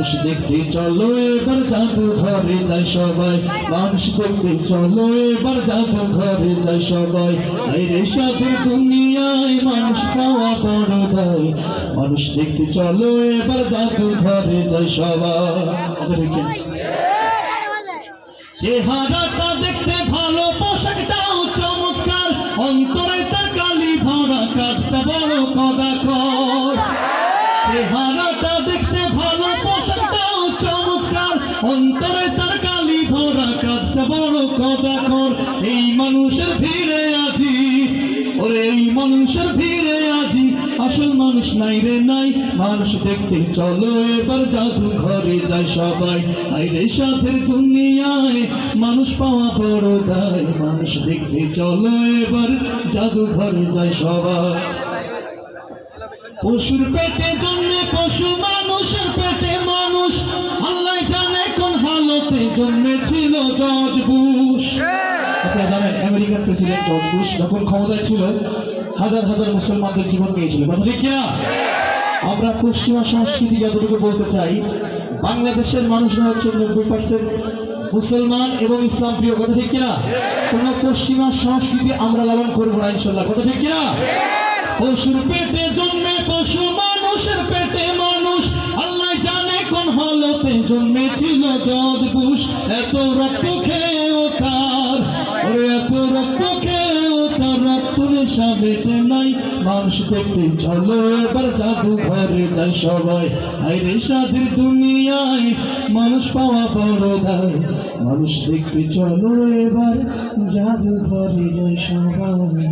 মানুষ দেখতে চলো, এবার জাদু ঘরে যাই সবাই। মানুষ দেখতে চলো, এবার জাদু ঘরে যাই সবাই। দুনিয়ায় মানুষ পাওয়া বড় দায়। মানুষ দেখতে চলো, এবার জাদু ঘরে যাই সবাই। চেহারাটা দেখতে ভালো, পোশাকটাও চমৎকার। অন্তরে তার কালি ভরা কাজটা বড় কদাকর। চেহারাটা অন্তরে তার কালি ভরা কাজটা বড় কদাকর। এই মানুষের ভিড়ে আজি, ওরে এই মানুষের ভিড়ে আজি। আসল মানুষ নাই রে নাই, মানুষ দেখতে চলো, এবার জাদু ঘরে যায় সবাই। আইরে সাথের দুনিয়ায়, মানুষ পাওয়া বড় দায়। মানুষ দেখতে চলো, এবার জাদু ঘরে যায় সবাই। পশুর পেটে জন্মে পশু জন্মেছিল জর্জ বুশ। আপনারা জানেন, আমেরিকার প্রেসিডেন্ট জর্জ বুশ যখন ক্ষমতায় ছিল, হাজার হাজার মুসলমানদের জীবন পেয়েছিল। কথা আমরা পশ্চিমা সংস্কৃতি যতটুকু বলতে চাই, বাংলাদেশের মানুষরা হচ্ছে নব্বই পার্সেন্ট মুসলমান এবং ইসলাম প্রিয়। কথা ঠিক কিনা? কোন পশ্চিমা সংস্কৃতি আমরা লালন করব না, ইনশাল্লাহ। কথা ঠিক কিনা? পশুর পেটে জন্মে পশু, মানুষের পেটে মানুষ। আল্লাহ জানে কোন হলতে জন্মেছিল জজ বুশ এত রক্ত খেয়েও তার। এত রক্ত খেয়েও তার রক্ত নাই। মানুষ দেখতে চলো, এবার জাদু ঘরে সবাই। দুনিয়ায় মানুষ পাওয়া বড় দায়। মানুষ দেখতে চলো, এবার জাদু ঘরে যায় সবাই।